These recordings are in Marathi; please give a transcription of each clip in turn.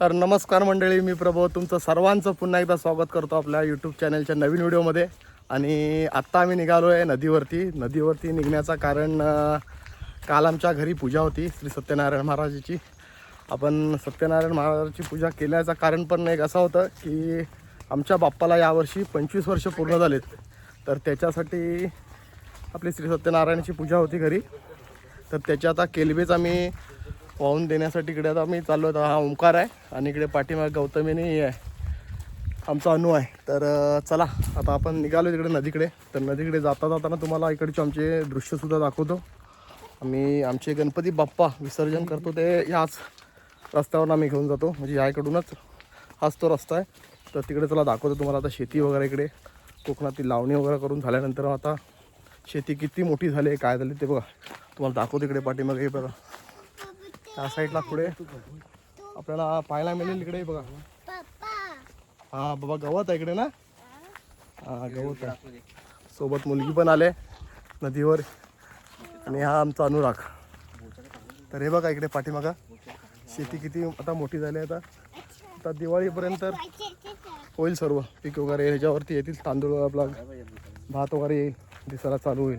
तर नमस्कार मंडळी मी प्रभू तुमचं सर्वांचं पुन्हा एकदा स्वागत करतो आपल्या यूट्यूब चॅनलच्या नवीन व्हिडिओमध्ये. आणि आत्ता आम्ही निघालो आहे नदीवरती. नदीवरती निघण्याचं कारण काल आमच्या घरी पूजा होती श्री सत्यनारायण महाराजाची. आपण सत्यनारायण महाराजाची पूजा केल्याचं कारण पण एक असं होतं की आमच्या बाप्पाला यावर्षी पंचवीस वर्ष पूर्ण झालेत. तर त्याच्यासाठी आपली श्री सत्यनारायणाची पूजा होती घरी. तर त्याच्या आता केलबेच आम्ही वाहून देण्यासाठी इकडे आता आम्ही चाललो आहे हा ओंकार आहे आणि इकडे पाठीमाग गौतमीने हे आहे. आमचा अनु आहे. तर चला आता आपण निघालो तिकडे नदीकडे. तर नदीकडे जाता जाताना तुम्हाला इकडचे आमचे दृश्यसुद्धा दाखवतो. आम्ही आमचे गणपती बाप्पा विसर्जन करतो ते याच रस्त्यावर आम्ही घेऊन जातो. म्हणजे ह्याकडूनच हाच तो रस्ता आहे. तर तिकडे चला दाखवतो तुम्हाला आता शेती वगैरे इकडे. कोकणातील लावणी वगैरे करून झाल्यानंतर आता शेती किती मोठी झाली आहे काय झाली ते बघा. तुम्हाला दाखवतो इकडे पाठीमागे बघा. त्या साईडला पुढे आपल्याला पाहायला मिळेल इकडे हे बघा हा बाबा गवत आहे इकडे ना? हा गवत आहे. सोबत मुलगी पण आले नदीवर. आणि हा आमचा अनुराग. तर हे बघा इकडे पाठीमागा. शेती किती आता मोठी झाली आहे आता. आता दिवाळीपर्यंत होईल सर्व. पीक वगैरे ह्याच्यावरती येतील. तांदूळ आपला भात वगैरे येईल. दिसायला चालू होईल.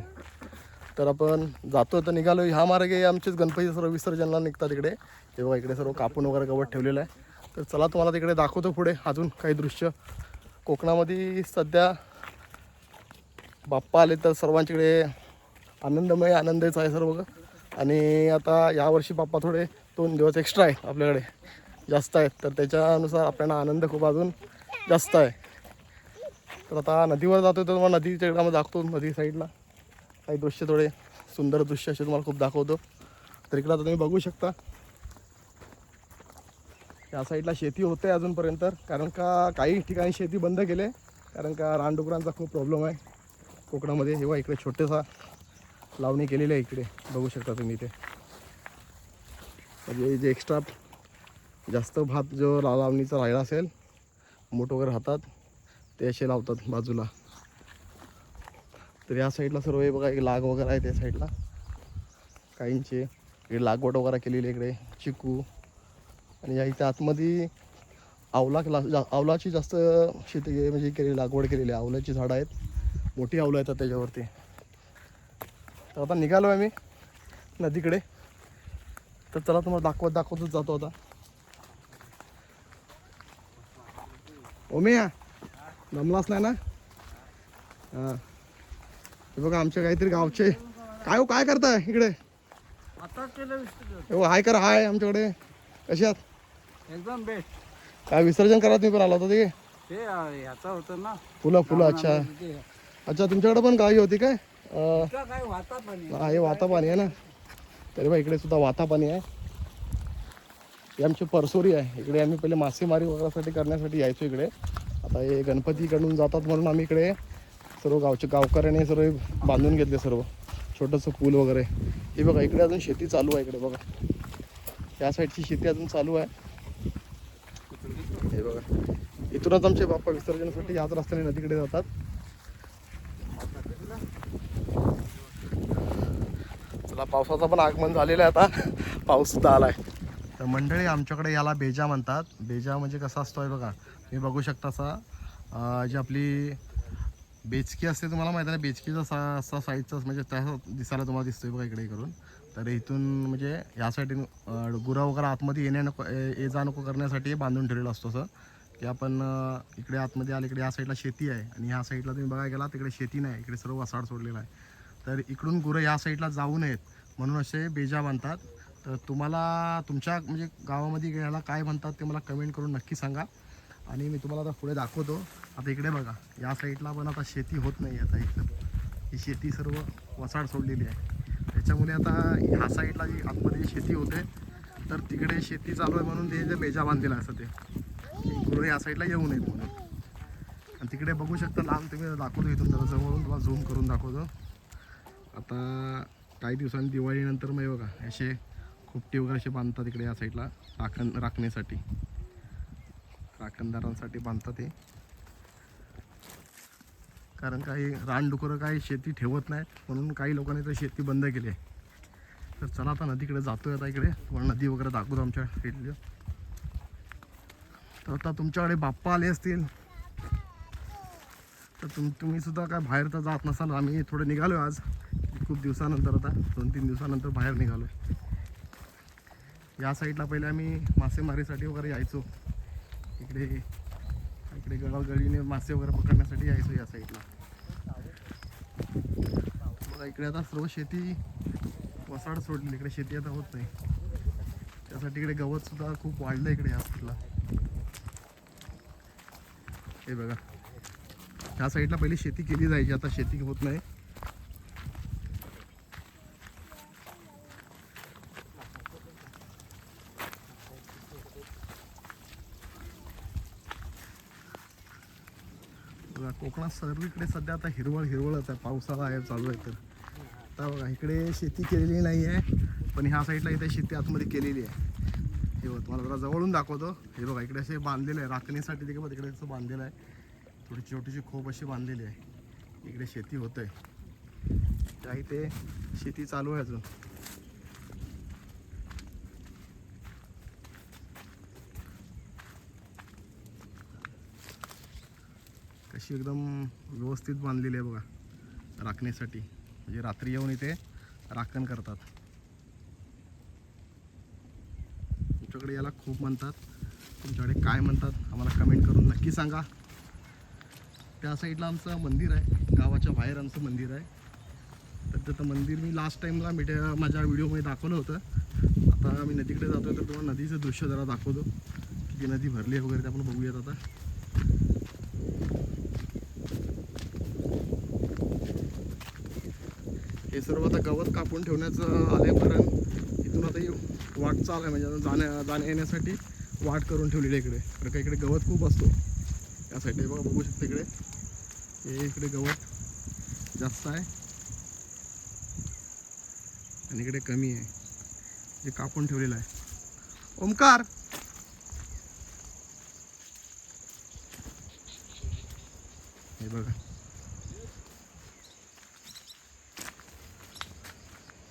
तर आपण जातो तर निघालो ह्या मार्गे आमचेच गणपती सर्व विसर्जनला निघतात इकडे. हे बघा इकडे सर्व कापून वगैरे गवत ठेवलेलं आहे. तर चला तुम्हाला तिकडे दाखवतो पुढे. अजून काही दृश्य. कोकणामध्ये सध्या बाप्पा आले तर सर्वांच्याकडे आनंदमय आनंदच आहे सर्व. आणि आता यावर्षी बाप्पा थोडे दोन दिवस एक्स्ट्रा आहे आपल्याकडे. जास्त आहेत. तर त्याच्यानुसार आपल्याला आनंद खूप अजून जास्त आहे. तर आता नदीवर जातो तर तुम्हाला नदीच्या इकडे आम्ही दाखवतो नदी साईडला काही दृश्य थोडे सुंदर दृश्य असे तुम्हाला खूप दाखवतो. तर इकडं आता तुम्ही बघू शकता. या साईडला शेती होते अजूनपर्यंत कारण का काही ठिकाणी शेती बंद केले कारण का रानडुकरांचा खूप प्रॉब्लेम आहे. कोकणामध्ये हे इकडे छोटेसा लावणी केलेली आहे इकडे. बघू शकता तुम्ही इथे. म्हणजे जे एक्स्ट्रा जास्त भात जो ला लावणीचा राहिला असेल मोठ वगैरे राहतात ते असे लावतात बाजूला. तर या साईडला सर्व हे बघा एक लाग वगैरे आहे त्या साईडला. काहींचे इकडे लागवड वगैरे केलेली आहे इकडे चिकू. आणि या इथे आतमध्ये आवला जा आवलाची जास्त शेती म्हणजे केलेली लागवड केलेली आहे. आवल्याची झाडं आहेत. मोठी आवलं येतात त्याच्यावरती. तर आता निघालो आहे मी नदीकडे. तर चला तुम्हाला दाखवत दाखवतच जातो आता. ओमिया जमलाच नाही ना? हां. हे बघा आमच्या काहीतरी गावचे. काय हो काय करताय इकडे? हो हाय कर हाय आमच्याकडे. कशात एकदम बेस्ट काय विसर्जन करा तुम्ही पण आला होता ते? ते अं, याचा होतं ना. फुलं फुलं अच्छा. अच्छा तुमच्याकडे पण गाई होती काय? वाता हा हे वाता पाणी आहे ना? तरी बा इकडे सुद्धा वाता पाणी आहे. हे आमची परसोरी आहे. इकडे आम्ही पहिले मासेमारी वगैरेसाठी करण्यासाठी यायचो इकडे. आता हे गणपतीकडून जातात म्हणून आम्ही इकडे सर्व गावचे गावकऱ्याने सर्व बांधून घेतले सर्व. छोटंसं पूल वगैरे. हे बघा इकडे अजून शेती चालू आहे इकडे बघा. या साईडची शेती अजून चालू आहे. हे बघा. इथूनच आमचे बाप्पा विसर्जनासाठी याच रस्त्याने नदीकडे जातात. चला पावसाचं पण आगमन झालेलं आहे आता. पाऊस सुद्धा आलाय. तर मंडळी आमच्याकडे याला बेजा म्हणतात. बेजा म्हणजे कसा असतो आहे बघा. तुम्ही बघू शकता असा. जी आपली बेचकी असते तुम्हाला माहिती आहे बेचकीचा सा असा साईजचा म्हणजे तसा दिसायला तुम्हाला दिसतोय बघा इकडे करून तर इथून म्हणजे या अं, गुरं वगैरे आतमध्ये येण्या नको ये जा नको करण्यासाठी बांधून ठेवलेलं असतो असं. की आपण इकडे आतमध्ये आले इकडे या साईडला शेती आहे. आणि ह्या साईडला तुम्ही बघायला गेला तिकडे शेती नाही इकडे सर्व वसाड सोडलेला आहे. तर इकडून गुरं या साईडला जाऊ नयेत. म्हणून असे बेजा बांधतात. तर तुम्हाला तुमच्या म्हणजे गावामध्ये घ्यायला काय म्हणतात ते मला कमेंट करून नक्की सांगा. आणि मी तुम्हाला आता पुढे दाखवतो. आता इकडे बघा या साईडला पण आता शेती होत नाही आता इकडं ही शेती सर्व वसाड सोडलेली आहे. त्याच्यामुळे आता ह्या साईडला जी आतमध्ये शेती होते तर तिकडे शेती चालू आहे म्हणून ते जे बेजा बांधलेला असं ते. गुरु या साईडला येऊ नयेत म्हणून. आणि तिकडे बघू शकता लांब तुम्ही दाखवतो इथून जरा जवळून तुम्हाला झूम करून दाखवतो. आता काही दिवसांनी दिवाळीनंतर मग बघा असे खूप वगैरे असे बांधतात इकडे या साईडला राखण राखण्यासाठी राखणदारांसाठी बांधतात ते कारण काही रानडुकरं काही शेती ठेवत नाहीत म्हणून काही लोकांनी तर शेती बंद केली आहे. तर चला आता नदीकडे जातोय आता इकडे. तुम्हाला नदी वगैरे दाखवतो आमच्या इथली. तर आता तुमच्याकडे बाप्पा आले असतील. तर तुम तुम्ही सुद्धा काय बाहेर तर जात नसाल. आम्ही थोडे निघालो आज. खूप दिवसानंतर आता. दोन तीन दिवसानंतर बाहेर निघालो या साईडला पहिले आम्ही मासेमारीसाठी वगैरे यायचो. इकडे इकडे गळागळीने मासे वगैरे पकडण्यासाठी यायचो या साईडला. बघा इकडे आता सर्व शेती वसाड सोडली. इकडे शेती आता होत नाही. त्यासाठी इकडे गवत सुद्धा खूप वाढलं इकडे या साईडला. हे बघा. ह्या साईडला पहिली शेती केली जायची. आता शेती होत नाही. बघा सर्वीकडे सध्या आता हिरवळ हिरवळच आहे. पावसाळा आहे चालू आहे तर. आता बघा इकडे शेती केलेली नाही आहे पण ह्या साईडला इथे शेती आतमध्ये केलेली आहे. हे बघ तुम्हाला जरा जवळून दाखवतो. हे बघा इकडे असे बांधलेलं आहे. राखणीसाठी तिकडे बघ तिकडे असं बांधलेलं आहे. थोडी छोटीशी खोप अशी बांधलेली आहे. इकडे शेती होत आहे त्या इथे शेती चालू आहे अजून. कशी एकदम व्यवस्थित बांधलेली आहे बघा राखण्यासाठी. म्हणजे रात्री येऊन इथे राखण करतात. तुमच्याकडे याला खूप म्हणतात. तुमच्याकडे काय म्हणतात आम्हाला कमेंट करून नक्की सांगा. त्या साईडला आमचं मंदिर आहे. गावाच्या बाहेर आमचं मंदिर आहे. तर त्याचं मंदिर मी लास्ट टाईमला मीडिया माझ्या व्हिडिओमध्ये दाखवलं होतं. आता आम्ही नदीकडे जातो तर तुम्हाला नदीचं दृश्य जरा दाखवतो. किती नदी भरली आहे वगैरे ते आपण बघूयात आता. सर्व आता गवत कापून ठेवण्याचं आले कारण इथून आता ही वाटचाल आहे म्हणजे आता जाण्या जाण्या येण्यासाठी वाट करून ठेवलेली आहे इकडे. कारण का इकडे गवत खूप असतो. या साईडला बघा बघू शकते इकडे. हे इकडे गवत जास्त आहे. आणि इकडे कमी आहे. जे कापून ठेवलेलं आहे. ओमकार! हे बघा.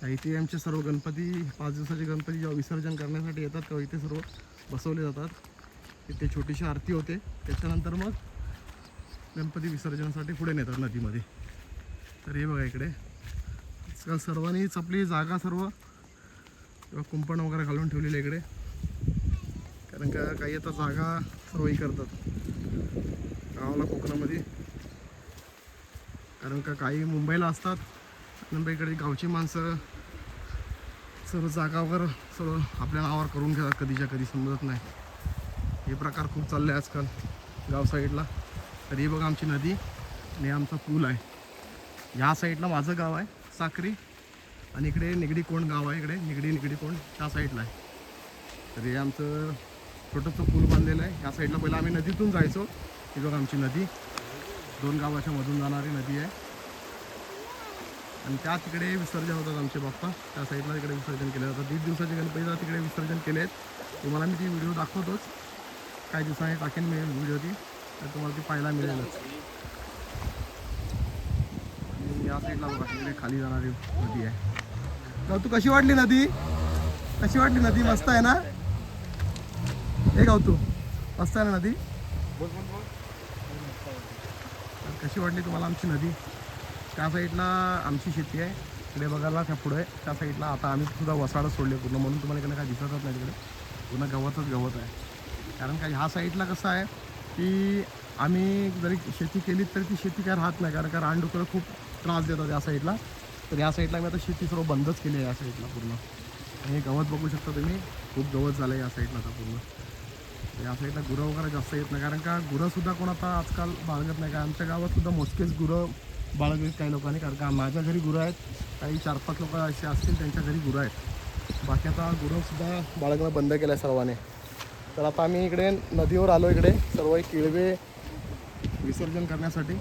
त्या इथे आमचे सर्व गणपती पाच दिवसाचे गणपती जेव्हा विसर्जन करण्यासाठी येतात तेव्हा इथे सर्व बसवले जातात. इथे छोटीशी आरती होते. त्याच्यानंतर मग गणपती विसर्जनासाठी पुढे नेतात नदीमध्ये. तर हे बघा इकडे. आजकाल सर्वांनीच आपली जागा सर्व किंवा कुंपण वगैरे घालून ठेवलेलं इकडे. कारण का काही आता जागा सर्व करतात. गावाला कोकणामध्ये. कारण का काही मुंबईला असतात. नंतर इकडे गावची माणसं सर्व जागावर सर्व आपल्या नावावर करून घेतात कधीच्या कधी समजत नाही. हे प्रकार खूप चालले आहे आजकाल गाव साईडला. तर ही बघा आमची नदी आणि आमचा पूल आहे. ह्या साईडला माझं गाव आहे साक्री. आणि इकडे निगडी कोण गाव आहे इकडे निगडी निगडी कोण त्या साईडला आहे. तर हे आमचं छोटंसं पूल बांधलेलं आहे. ह्या साईडला पहिला आम्ही नदीतून जायचो. ही बघा आमची नदी. दोन गावाच्या मधून जाणारी नदी आहे. आणि त्या तिकडे विसर्जन होतात आमचे बाप्पा. त्या साईडला तिकडे विसर्जन केलं जातं. दीड दिवसाचे गणपतीला तिकडे विसर्जन केले आहेत. तुम्हाला मी ती व्हिडिओ दाखवतोच. काही दिवसांनी टाकेन मी व्हिडिओ ती. तर तुम्हाला ती पाहायला मिळेलच. आणि या साईडला बघा तिकडे खाली जाणारी नदी आहे. गावतू कशी वाटली नदी? कशी वाटली नदी? मस्त आहे ना? हे गावतू मस्त आहे ना नदी? तर कशी वाटली तुम्हाला आमची नदी? त्या साईडला आमची शेती आहे. इकडे बघायला त्या पुढे त्या साईडला आता आम्ही सुद्धा वसाडं सोडले पूर्ण. म्हणून तुम्हाला इकडे काय दिसतच नाही तिकडे. पूर्ण गवतच गवत आहे. कारण का ह्या साईडला कसं आहे की आम्ही जरी शेती केली तरी ती शेती काय राहत नाही. कारण का रानडुकरं खूप त्रास देतात या साईडला. तर या साईडला मी आता शेती सर्व बंदच केली आहे या साईडला पूर्ण. आणि हे गवत बघू शकता तुम्ही. खूप गवत झालं आहे या साईडला आता पूर्ण. या साईडला गुरं वगैरे जास्त येत नाही. कारण का गुरंसुद्धा कोण आता आजकाल बाळगत नाही. का आमच्या गावातसुद्धा मोजकेच गुरं बाळगलीत काही लोकांनी कारण का माझ्या घरी गुरं आहेत काही चार पाच लोक असे असतील त्यांच्या घरी गुरं आहेत. बाकी आता गुरंसुद्धा बाळगणं बंद केलं आहे सर्वांनी. तर आता आम्ही इकडे नदीवर आलो इकडे सर्व केळवे विसर्जन करण्यासाठी.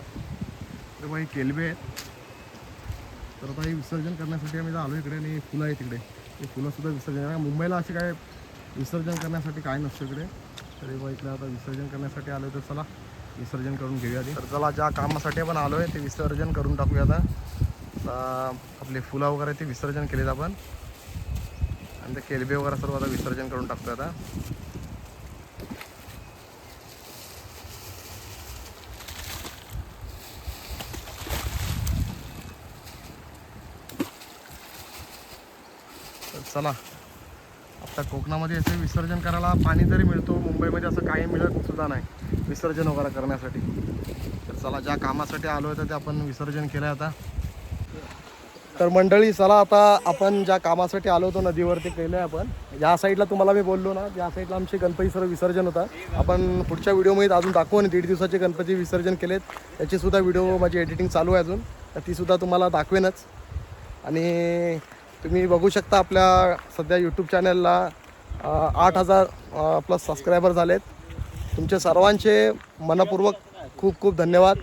तर बाई केळवे आहेत. तर आता हे विसर्जन करण्यासाठी आम्ही आलो इकडे आणि फुलं आहेत इकडे. हे फुलंसुद्धा विसर्जन मुंबईला असे काय विसर्जन करण्यासाठी काय नसतं इकडे. तर हे बघा इकडे आता विसर्जन करण्यासाठी आलो तर चला. विसर्जन करून घेऊया तर चला ज्या कामासाठी आपण आलो आहे ते विसर्जन करून टाकूया आता आपले फुलं वगैरे ते विसर्जन केलेत आपण. आणि ते केलबे वगैरे सर्व आता विसर्जन करून टाकतो आता चला आता कोकणामध्ये असे विसर्जन करायला पाणी तरी मिळतो. मुंबईमध्ये असं काही मिळत सुद्धा नाही. विसर्जन वगैरे करण्यासाठी. तर चला ज्या कामासाठी आलो आहे तर ते आपण विसर्जन केलं आता. तर मंडळी चला आता आपण ज्या कामासाठी आलो होतो नदीवरती केलं आहे आपण. या साईडला तुम्हाला मी बोललो ना या साईडला आमचे गणपती सर्व विसर्जन होता आपण पुढच्या व्हिडिओमध्ये अजून दाखवू आणि दीड दिवसाचे गणपती विसर्जन केलेत. त्याचीसुद्धा व्हिडिओ माझी एडिटिंग चालू आहे अजून. तर तीसुद्धा तुम्हाला दाखवेनच. आणि तुम्ही बघू शकता आपल्या सध्या यूट्यूब चॅनलला आठ हजार प्लस सबस्क्रायबर झालेत. तुमचे सर्वांचे मनपूर्वक खूप खूप धन्यवाद.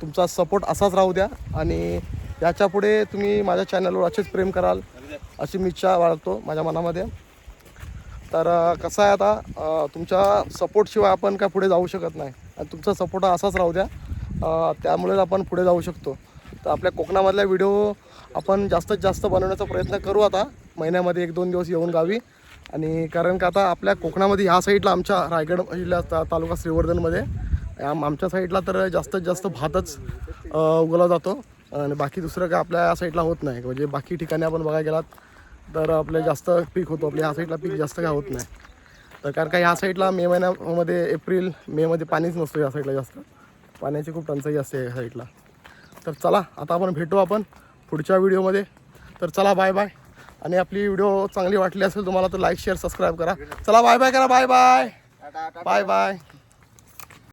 तुमचा सपोर्ट असाच राहू द्या आणि याच्यापुढे तुम्ही माझ्या चॅनलवर असेच प्रेम कराल अशी मी इच्छा बाळगतो माझ्या मनामध्ये. तर कसं आहे आता तुमच्या सपोर्टशिवाय आपण काय पुढे जाऊ शकत नाही. आणि तुमचा सपोर्ट असाच राहू द्या. त्यामुळेच आपण पुढे जाऊ शकतो. तर आपल्या कोकणामधल्या व्हिडिओ आपण जास्तीत जास्त बनवण्याचा प्रयत्न करू आता. महिन्यामध्ये एक दोन दिवस येऊन गावी. आणि कारण का आता आपल्या कोकणामध्ये ह्या साईडला आमच्या रायगड जिल्ह्यात तालुका श्रीवर्धनमध्ये आम- आमच्या साईडला तर जास्तीत जास्त भातच उगवला जातो. आणि बाकी दुसरं काय आपल्या या साईडला होत नाही. म्हणजे बाकी ठिकाणी आपण बघायला गेलात तर आपले जास्त पीक होतो. आपल्या ह्या साईडला पीक जास्त काय होत नाही. तर कारण का ह्या साईडला मे महिन्यामध्ये एप्रिल मेमध्ये पाणीच नसतो या साईडला जास्त. पाण्याची खूप टंचाई असते या साईडला. तर चला आता आपण भेटू आपण पुढच्या व्हिडिओमध्ये. तर चला बाय बाय. आणि आपली व्हिडिओ चांगली वाटली असेल तुम्हाला तर लाईक शेअर सबस्क्राईब करा. चला बाय बाय करा बाय बाय बाय बाय